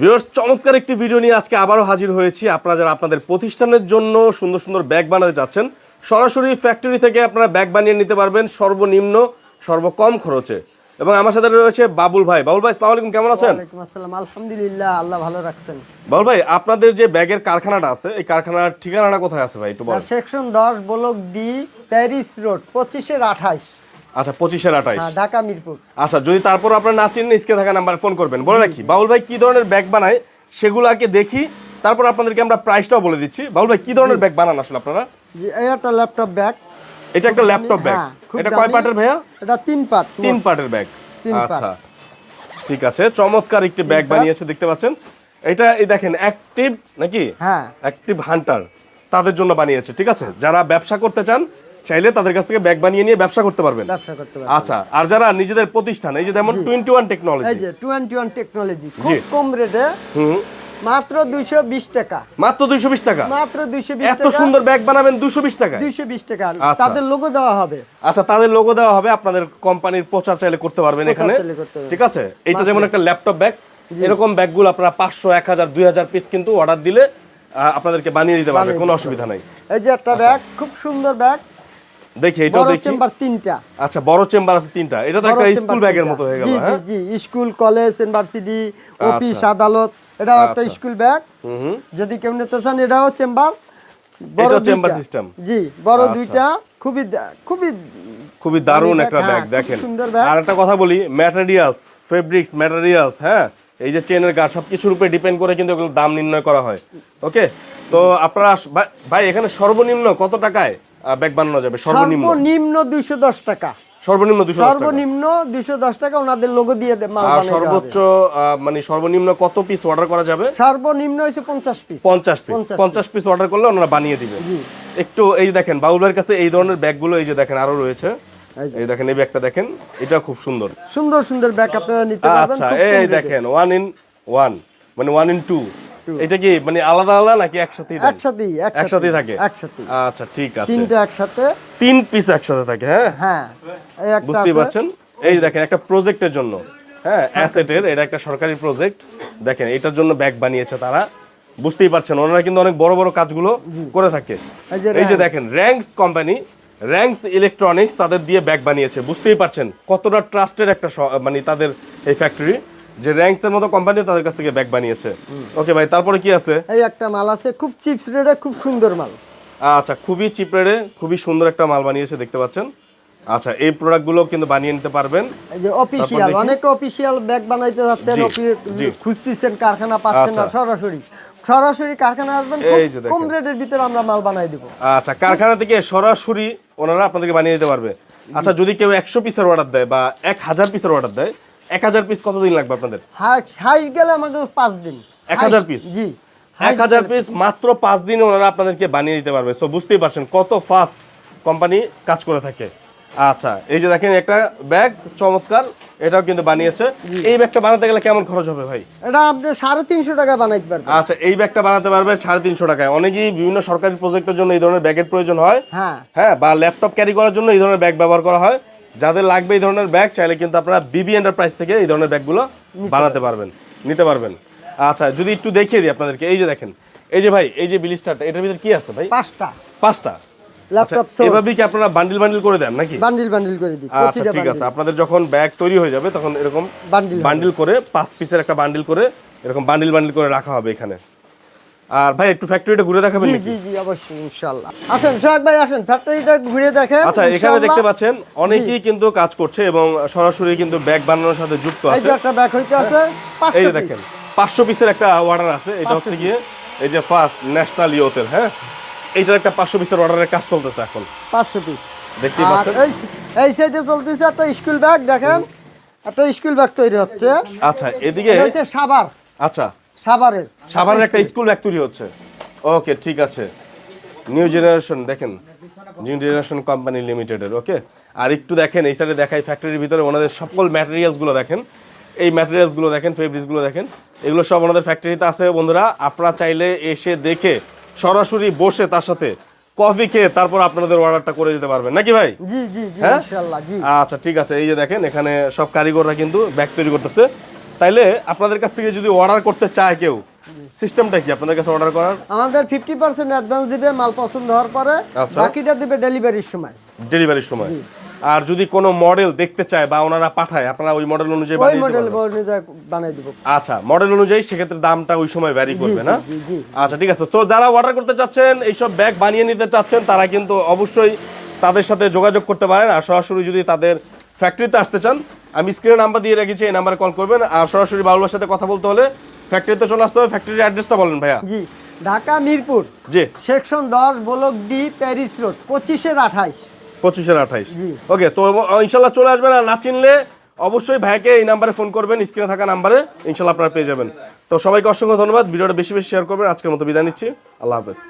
Viewers চমৎকার একটি video নিয়ে আজকে আবারও হাজির হয়েছি। আপনারা যারা আপনাদের প্রতিষ্ঠানের জন্য সুন্দর সুন্দর ব্যাগ বানাতে যাচ্ছেন সরাসরি ফ্যাক্টরি থেকে আপনারা ব্যাগ বানিয়ে নিতে পারবেন সর্বনিম্ন সর্বকম খরচে। এবং আমার সাথে রয়েছে বাবুল ভাই। বাবুল ভাই আসসালামু আলাইকুম কেমন আছেন? আসসালাম। আলহামদুলিল্লাহ আল্লাহ ভালো রাখছেন। বাবুল ভাই আপনাদের যে ব্যাগের কারখানাটা আছে এই কারখানার ঠিকানাটা কোথায় আছে ভাই একটু বলেন। সেকশন দশ ব্লক ডি প্যারিস রোড পঁচিশের আঠাশ। আচ্ছা পঁচিশের আঠাইশ। হ্যাঁ ঢাকা মিরপুর। আচ্ছা যদি তারপর আপনার না চিনেন স্ক্রিনে থাকা নাম্বারে ফোন করবেন। বলে রাখি বাবুল ভাই কি ধরনের ব্যাগ বানায় সেগুলাকে দেখি তারপর আপনাদেরকে আমরা প্রাইসটাও বলে দিচ্ছি। বাবুল ভাই কি ধরনের ব্যাগ বানান আসলে আপনারা? একটা ল্যাপটপ ব্যাগ। এটা একটা ল্যাপটপ ব্যাগ। হ্যাঁ, এটা কয় পার্টের ভাইয়া? এটা তিন পার্ট তিন পার্টের ব্যাগ। আচ্ছা ঠিক আছে চমৎকার একটি ব্যাগ বানিয়েছে দেখতে পাচ্ছেন। এটা এই দেখেন অ্যাক্টিভ নাকি? হ্যাঁ। অ্যাক্টিভ হান্টার তাদের জন্য বানিয়েছে ঠিক আছে? যারা ব্যবসা করতে চান চাইলে তাদের কাছ থেকে ব্যাগ বানিয়ে নিয়ে ব্যবসা করতে পারবেন। ব্যবসা করতে পারবে আচ্ছা আর যারা নিজেদের প্রতিষ্ঠান এই যে যেমন টোয়েন্টি ওয়ান এই টেকনোলজি যে টোয়েন্টি ওয়ান টেকনোলজি খুব কম রেটে হুম। মাত্র টাকা। মাত্র দুইশো বিশ টাকা? মাত্র এত সুন্দর ব্যাগ বানাবেন দুশো বিশ টাকা দুইশো বিশ টাকা। আচ্ছা। তাদের লোগো দেওয়া হবে। আচ্ছা তাদের লোগো দেওয়া হবে আপনাদের কোম্পানির প্রচার চাইলে করতে পারবেন এখানে। ঠিক আছে? এটা যেমন একটা ল্যাপটপ ব্যাগ এরকম ব্যাগগুলো আপনারা পাঁচশো এক হাজার দুই হাজার পিস কিন্তু অর্ডার দিলে আপনাদেরকে বানিয়ে দিতে পারবে কোনো অসুবিধা নাই। এই যে একটা ব্যাগ খুব সুন্দর ব্যাগ দেখি এটাও বড় দেখি। চেম্বার তিনটা। আচ্ছা বড় চেম্বার আছে তিনটা। এটা তো একটা স্কুল ব্যাগের মতো হয়ে গেল হ্যাঁ? জি জি স্কুল কলেজ ইউনিভার্সিটি অফিস আচ্ছা। আদালত এটাও একটা আচ্ছা। School bag. হুম যদি কেউ নিতে চান এটাও চেম্বার। এটাও chamber system? জি বড় আচ্ছা। দুইটা। খুবই খুবই খুবই দারুণ একটা ব্যাগ, ব্যাগ হ্যাঁ, দেখেন। আর একটা কথা বলি ম্যাটেরিয়ালস ফেব্রিক্স ম্যাটেরিয়ালস হ্যাঁ? এই যে চেনের গাছ সবকিছুর উপরে ডিপেন্ড করে কিন্তু এগুলো দাম নির্ণয় করা হয়। ওকে তো আপনারা ভাই এখানে সর্বনিম্ন কত টাকায়? ব্যাগ বানানো যাবে সর্বনিম্ন। সর্বনিম্ন দুইশো দশ টাকা। সর্বনিম্ন দুশো টাকা। সর্বনিম্ন দুইশো দশ টাকা ওনাদের লোগো দিয়ে দে- মাল আর সর্বোচ্চ মানে সর্বনিম্ন কত পিস অর্ডার করা যাবে? সর্বনিম্ন হয়েছে পঞ্চাশ পিস পঞ্চাশ পিস 50 পঞ্চাশ পিস অর্ডার করলে ওনারা বানিয়ে দিবে। একটু এই দেখেন বাউল ভাইয়ের কাছে এই ধরনের ব্যাগগুলো এই যে দেখেন আরও রয়েছে। এই দেখেন এই ব্যাগটা দেখেন এটা খুব সুন্দর। সুন্দর সুন্দর ব্যাগ আপনারা নিতে পারবেন আচ্ছা এই দেখেন ওয়ান ইন ওয়ান মানে ওয়ান ইন টু এটা কি মানে আলাদা আলাদা নাকি একসাথেই দেন? একসাথেই একসাথেই থাকে? একসাথে আচ্ছা ঠিক আছে। তিনটা একসাথে। তিন পিস একসাথে থাকে হ্যাঁ? হ্যাঁ আছে। পারছেন? এই দেখেন একটা প্রজেক্টের জন্য হ্যাঁ অ্যাসেটের এটা একটা সরকারি প্রজেক্ট দেখেন এটার জন্য ব্যাগ বানিয়েছে তারা। বুঝতেই পারছেন ওনারা কিন্তু অনেক বড় বড় কাজগুলো করে থাকে। এই যে। দেখেন র্যাঙ্কস কোম্পানি র্যাঙ্কস ইলেকট্রনিক্স তাদের দিয়ে ব্যাগ বানিয়েছে। বুঝতেই পারছেন কতটা ট্রাস্টেড একটা মানে তাদের এই ফ্যাক্টরি যে র্যাঙ্কস এর মতো কোম্পানি তাদের কাছ থেকে ব্যাগ বানিয়েছে। ওকে ভাই তারপরে কি আছে? এই একটা মাল আছে খুব চিপস রেটে খুব সুন্দর মাল। আচ্ছা খুবই চিপ রেটে খুবই সুন্দর একটা মাল বানিয়েছে দেখতে পাচ্ছেন? আচ্ছা এই প্রোডাক্টগুলো কিন্তু বানিয়ে নিতে পারবেন। এই যে অফিসিয়াল অনেক অফিসিয়াল ব্যাগ বানাইতে যাচ্ছেন খুঁজতেছেন কারখানা পাচ্ছেন না আচ্ছা। সরাসরি। সরাসরি কারখানা আসবেন কম রেটের ভিতরে আমরা মাল বানাই দিব। আচ্ছা কারখানা থেকে সরাসরি ওনারা আপনাদেরকে বানিয়ে দিতে পারবে। আচ্ছা যদি কেউ একশো পিসের অর্ডার দেয় বা এক হাজার পিসের অর্ডার দেয় এক হাজার পিস কতদিন লাগবে আপনাদের? হাই গেলে আমাদের পাঁচ দিন। এক হাজার পিস? জি। এক হাজার পিস মাত্র পাঁচ দিনে ওনারা আপনাদেরকে বানিয়ে দিতে পারবে। সো বুঝতেই পারছেন কত ফাস্ট কোম্পানি কাজ করে থাকে। আচ্ছা এই যে দেখেন একটা ব্যাগ চমৎকার এটাও কিন্তু বানিয়েছে। এই ব্যাগটা বানাতে গেলে কেমন খরচ হবে ভাই? এটা আপনি সাড়ে তিনশো টাকা বানাইতে পারবেন। আচ্ছা এই ব্যাগটা বানাতে পারবে সাড়ে তিনশো টাকায়। অনেকেই বিভিন্ন সরকারি প্রজেক্টের জন্য এই ধরনের ব্যাগের প্রয়োজন হয়। হ্যাঁ। হ্যাঁ বা ল্যাপটপ ক্যারি করার জন্য এই ধরনের ব্যাগ ব্যবহার করা হয়। যাদের লাগবে এই ধরনের ব্যাগ চাইলে কিন্তু আপনারা বিবি এন্টারপ্রাইজ থেকে এই ধরনের ব্যাগগুলো বানাতে পারবেন নিতে পারবেন। আচ্ছা যদি একটু দেখিয়ে দিই আপনাদেরকে এই যে দেখেন এই যে ভাই এই যে বিলিস্টারটা এটার ভিতরে কি আছে ভাই? পাঁচটা। পাঁচটা? আচ্ছা ল্যাপটপ কি আপনারা বান্ডিল বান্ডিল করে দেন নাকি? বান্ডিল বান্ডিল করে দিই আচ্ছা ঠিক আছে। আপনাদের যখন ব্যাগ তৈরি হয়ে যাবে তখন এরকম বান্ডিল বান্ডিল করে পাঁচ পিসের একটা বান্ডিল করে এরকম বান্ডিল বান্ডিল করে রাখা হবে এখানে। আর ভাই একটু ফ্যাক্টরিটা ঘুরে দেখাবেন জি জি জি অবশ্যই ইনশাআল্লাহ আসেন সোহাগ ভাই আসেন। ফ্যাক্টরিটা ঘুরে দেখেন আচ্ছা এখানে দেখতে পাচ্ছেন অনেকেই কিন্তু কাজ করছে এবং সরাসরি কিন্তু ব্যাগ বানানোর সাথে যুক্ত এই যে একটা ব্যাগ হইতে আছে এই যে 500 পাঁচশো পিসের একটা অর্ডার আছে এটা হচ্ছে গিয়ে এই যে ফার্স্ট ন্যাশনাল হ্যাঁ? এইটার একটা পাঁচশো পিসের অর্ডারের কাজ চলতেছে এখন। 500 পিস দেখতেই পাচ্ছেন? এই এই সাইডে চলতেছে একটা স্কুল ব্যাগ দেখেন। একটা স্কুল ব্যাগ তৈরি হচ্ছে। আচ্ছা এদিকে হচ্ছে সাভার। আচ্ছা সাভারের। সাভারের একটা স্কুল ব্যাগ তৈরি হচ্ছে। ওকে ঠিক আছে। নিউ জেনারেশন দেখেন নিউ জেনারেশন কোম্পানি লিমিটেডের ওকে আর একটু দেখেন এই সাইডে দেখাই ফ্যাক্টরির ভিতরে ওনাদের সকল ম্যাটেরিয়ালসগুলো দেখেন। এই ম্যাটেরিয়ালসগুলো দেখেন ফেব্রিক্সগুলো দেখেন এগুলো সব ওনাদের ফ্যাক্টরিতে আছে বন্ধুরা। আপনারা চাইলে এসে দেখে সরাসরি বসে তার সাথে কফি খেয়ে তারপর আপনাদের অর্ডারটা করে দিতে পারবেন। নাকি ভাই? জি জি জি হ্যাঁ? ইনশাআল্লাহ জি। আচ্ছা ঠিক আছে। এই যে দেখেন এখানে সব কারিগররা কিন্তু ব্যাগ তৈরি করতেছে। তাইলে আপনাদের কাছ থেকে যদি অর্ডার করতে চায় কেউ সিস্টেমটা কি আপনাদের কাছে অর্ডার করার? আমাদের ফিফটি পার্সেন্ট অ্যাডভান্স দিবে মাল পছন্দ হওয়ার পরে আচ্ছা। বাকিটা দিবে ডেলিভারির সময়। ডেলিভারির সময়। আর যদি কোনো মডেল দেখতে চায় বা ওনারা পাঠায় আপনারা ওই মডেল অনুযায়ী বানিয়ে মডেল অনুযায়ী বানাই দিব। আচ্ছা মডেল অনুযায়ী সেক্ষেত্রে দামটা ওই সময় ভ্যারি করবে না? আচ্ছা ঠিক আছে। তো যারা অর্ডার করতে চাচ্ছেন এইসব ব্যাগ বানিয়ে নিতে চাচ্ছেন তারা কিন্তু অবশ্যই তাদের সাথে যোগাযোগ করতে পারেন। আর সরাসরি যদি তাদের ফ্যাক্টরিতে আসতে চান আমি স্ক্রিনে নাম্বার দিয়ে রেখেছি এই নাম্বারে কল করবেন। আর সরাসরি বাউলের সাথে কথা বলতে হলে ফ্যাক্টরিতে চলে আসতে হবে। ফ্যাক্টরির অ্যাড্রেসটা বলেন ভাইয়া। জি ঢাকা মিরপুর জি। সেকশন দশ ব্লক ডি প্যারিস রোড পঁচিশের আঠাইশ পঁচিশের আঠাইশ ওকে তো ইনশাল্লাহ চলে আসবেন। আর না চিনলে অবশ্যই ভাইকে এই নাম্বারে ফোন করবেন স্ক্রিনে থাকা নাম্বারে ইনশাল্লাহ আপনারা পেয়ে যাবেন। তো সবাইকে অসংখ্য ধন্যবাদ। ভিডিওটা বেশি বেশি শেয়ার করবেন। আজকের মতো বিদায় নিচ্ছি। আল্লাহ হাফেজ।